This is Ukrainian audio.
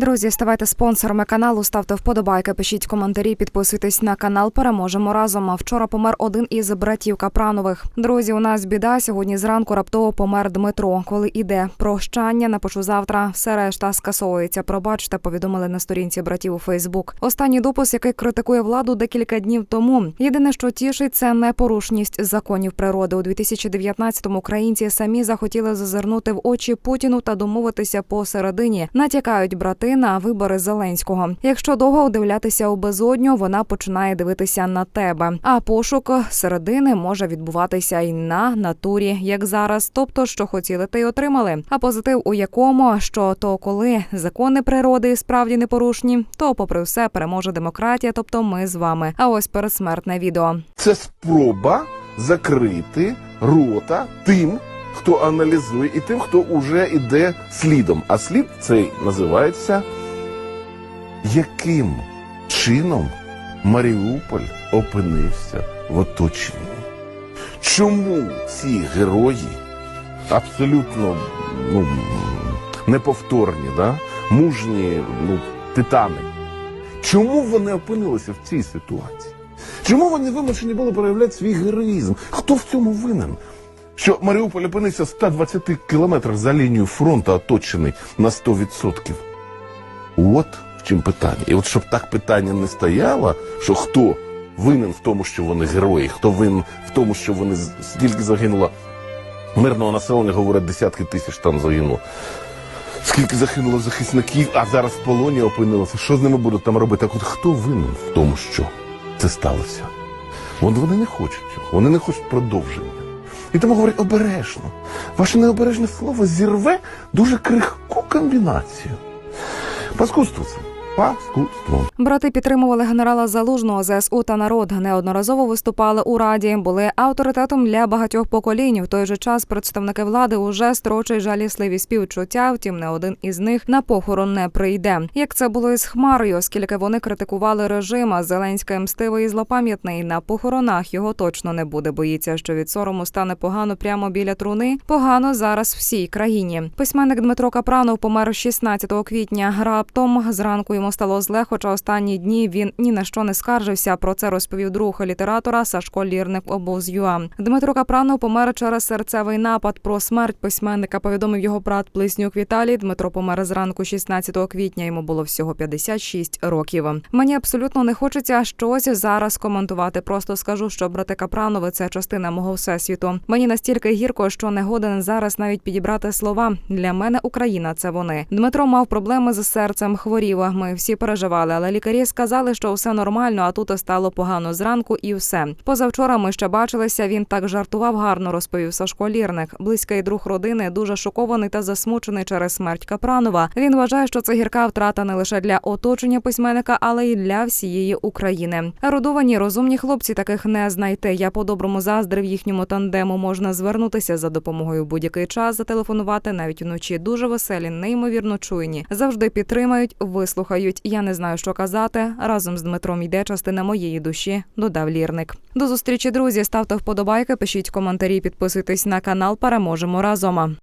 Друзі, ставайте спонсорами каналу, ставте вподобайки, пишіть коментарі, підписуйтесь на канал. Переможемо разом. А Вчора помер один із братів Капранових. Друзі, у нас біда. Сьогодні зранку раптово помер Дмитро. Коли іде прощання, напишу завтра. Все решта скасовується. Пробачте, повідомили на сторінці братів у Фейсбук. Останній допис, який критикує владу декілька днів тому. Єдине, що тішить, це непорушність законів природи. У 2019-му українці самі захотіли зазирнути в очі Путіну та домовитися посередині. Натякають брати на вибори Зеленського. Якщо довго удивлятися у безодню, вона починає дивитися на тебе. А пошук середини може відбуватися і на натурі, як зараз. Тобто, що хотіли, те й отримали. А позитив у якому що то коли закони природи справді непорушні, то попри все переможе демократія, тобто ми з вами. А ось передсмертне відео. Це спроба закрити рота тим, хто аналізує, і тим, хто уже іде слідом. А слід цей називається яким чином Маріуполь опинився в оточенні? Чому ці герої абсолютно ну, неповторні, да? мужні ну, титани? Чому вони опинилися в цій ситуації? Чому вони вимушені були проявляти свій героїзм? Хто в цьому винен? Що Маріуполь опинився 120 кілометрах за лінією фронту, оточений на 100%? От в чим питання. І от щоб так питання не стояло, що хто винен в тому, що вони герої, хто винен в тому, що вони скільки загинуло мирного населення, говорять, десятки тисяч там загинуло. Скільки загинуло захисників, а зараз в полоні опинилося. Що з ними будуть там робити? Так от хто винен в тому, що це сталося? Вони не хочуть цього, вони не хочуть продовження. І тому говорить обережно. Ваше необережне слово зірве дуже крихку комбінацію. Паскудство це. Брати підтримували генерала Залужного ЗСУ та народ. Неодноразово виступали у раді, були авторитетом для багатьох поколінь. В той же час представники влади уже строчать жалісливі співчуття. Втім, не один із них на похорон не прийде. Як це було із Хмарою, оскільки вони критикували режим, а Зеленський мстивий і злопам'ятний на похоронах його точно не буде. Боїться, що від сорому стане погано прямо біля труни. Погано зараз всій країні. Письменник Дмитро Капранов помер 16 квітня. Раптом зранку йому стало зле, хоча останні дні він ні на що не скаржився. Про це розповів друг літератора Сашко Лірник обоз.ЮА. Дмитро Капранов помер через серцевий напад. Про смерть письменника повідомив його брат Плеснюк Віталій. Дмитро помер зранку 16 квітня. Йому було всього 56 років. Мені абсолютно не хочеться щось зараз коментувати. Просто скажу, що брати Капранови це частина мого всесвіту. Мені настільки гірко, що не годен зараз навіть підібрати слова. Для мене Україна це вони. Дмитро мав проблеми з серцем, хворів. Ми всі переживали, але лікарі сказали, що все нормально, а тут стало погано зранку, і все. Позавчора ми ще бачилися. Він так жартував гарно, розповів Сашко Лірник. Близький друг родини дуже шокований та засмучений через смерть Капранова. Він вважає, що це гірка втрата не лише для оточення письменника, але й для всієї України. Ерудовані розумні хлопці таких не знайти. Я по-доброму заздрив їхньому тандему. Можна звернутися за допомогою будь-який час, зателефонувати навіть вночі. Дуже веселі, неймовірно чуйні. Завжди підтримають, вислухають. Я не знаю, що казати. Разом з Дмитром йде частина моєї душі. Додав лірник. До зустрічі, друзі. Ставте вподобайки, пишіть коментарі, підписуйтесь на канал. Переможемо разом.